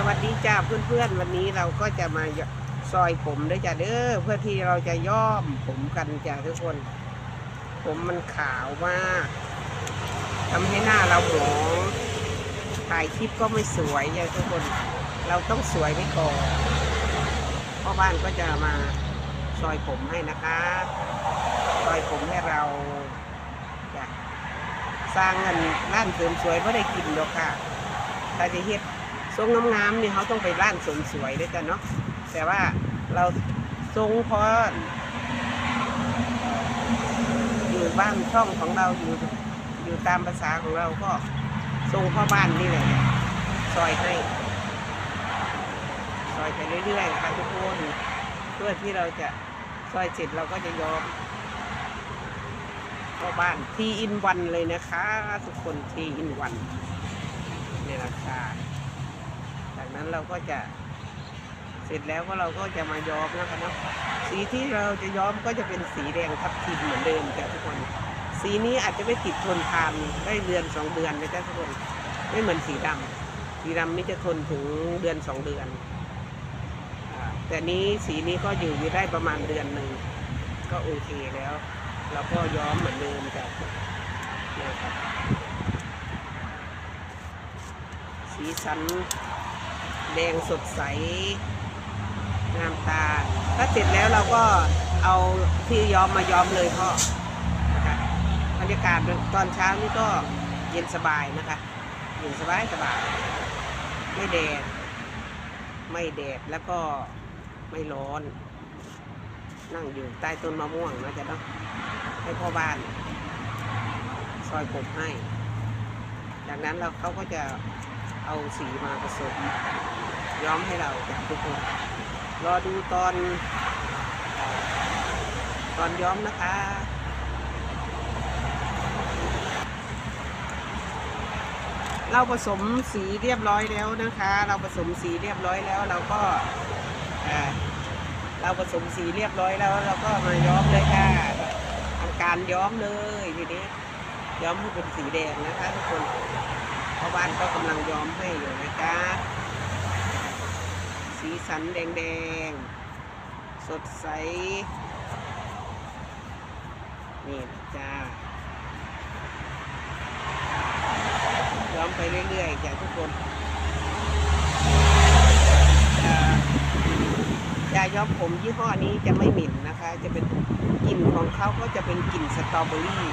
สวัสดีจ้าเพื่อนๆ วันนี้เราก็จะมาซอยผมด้วยจ้ะเด้อเพื่อที่เราจะย้อมผมกันจ้ะทุกคน ผมมันขาวมากทำให้หน้าเราหมองถ่ายคลิปก็ไม่สวยจ้ะทุกคน เราต้องสวยไว้ก่อนพ่อบ้านก็จะมาซอยผมให้นะคะซอยผมให้เราจ้ะสร้างเงินร้านเสริมสวยไม่ได้กินหรอกค่ะถ้าจะเฮ็ด ทรงงามๆนี่เขาต้องไปร้านเสริมสวยด้วยกันเนาะแต่ว่าเราทรงเพราอยู่บ้านช่องของเราอยู่อยู่ตามภาษาของเราก็ทรงพ่อบ้านนี่แหละซอยให้ซอยไปเรื่อยๆค่ะทุกคนเพื่อที่เราจะซอยเสร็จเราก็จะยอมพ่อบ้านทีอินวันเลยนะคะ ทุกคนทีอินวันในราคา จากนั้นเราก็จะเสร็จแล้วก็เราก็จะมาย้อมนะคะเนาะสีที่เราจะย้อมก็จะเป็นสีแดงทับทิมเหมือนเดิมจ้ะทุกคน สีนี้อาจจะไม่ติดทนทานได้เดือนสองเดือนนะจ๊ะทุกคนไม่เหมือนสีดำสีดำนี่จะทนถึงเดือนสองเดือน แต่นี้สีนี้ก็อยู่อยู่ได้ประมาณเดือนหนึ่งก็โอเคแล้วเราก็ย้อมเหมือนเดิมจ้ะนะครับสีสัน แดงสดใสงามตา ถ้าเสร็จแล้วเราก็เอาที่ย้อมมาย้อมเลยพ่อนะคะบรรยากาศตอนเช้านี่ก็เย็นสบายนะคะเย็นสบายสบาย ไม่แดด ไม่แดดแล้วก็ไม่ร้อน นั่งอยู่ใต้ต้นมะม่วงนะจ๊ะเนาะให้พ่อบ้าน ซอยผมให้ จากนั้นเราเขาก็จะ เอาสีมาผสม ย้อมให้เราจากทุกคนรอดูตอนตอนย้อมนะคะเราผสมสีเรียบร้อยแล้วนะคะ เราผสมสีเรียบร้อยแล้วเราก็เอ่อเราผสมสีเรียบร้อยแล้ว เราก็มาย้อมเลยค่ะทำการย้อมเลยทีนี้ย้อมให้เป็นสีแดงนะคะทุกคน เพราะบ้านก็กำลังย้อมให้อยู่นะจ๊ะสีสันแดงๆ สดใส นี่นะจ้าย้อมไปเรื่อยๆจ้ะทุกคนอ่ายาย้อมผมยี่ห้อนี้จะไม่เหม็นนะคะ จะเป็นกลิ่นของเขาก็จะเป็นกลิ่นสตรอเบอรี่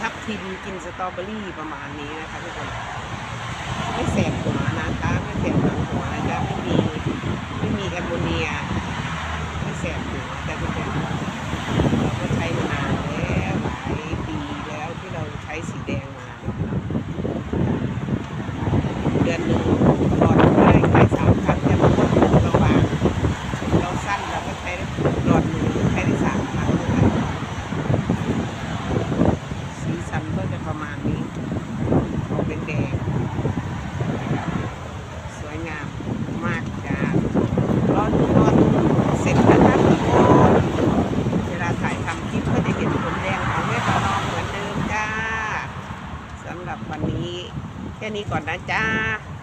ทับทิมกินสตรอเบอรี่ประมาณนี้นะคะทุกคนไม่แสบหัวนะคะไม่แสบหลังหัวนะจ๊ะไม่มีไม่มีแอมโมเนีย ไม่แสบหัวแต่ทุกคนเราก็ใช้มานานแล้วหลายปีแล้วที่เราใช้สีแดงมาเดือนหนึ่งหลอดได้ใช้สามครั้งแต่บางคนเราบางเราสั้นเราก็ใช้ได้หลอดหนึ่งใช้ได้สามครั้งนะคะ สีสันก็จะประมาณนี้ออกเป็นแดงนะครับสวยงามมากจ้ารอดูรอดูเสร็จนะคะทุกคนเวลาถ่ายทำคลิปก็จะเห็นผมแดงของแม่ปานองเหมือนเดิมจ้าสำหรับวันนี้ แค่ นี้ก่อนนะจ้า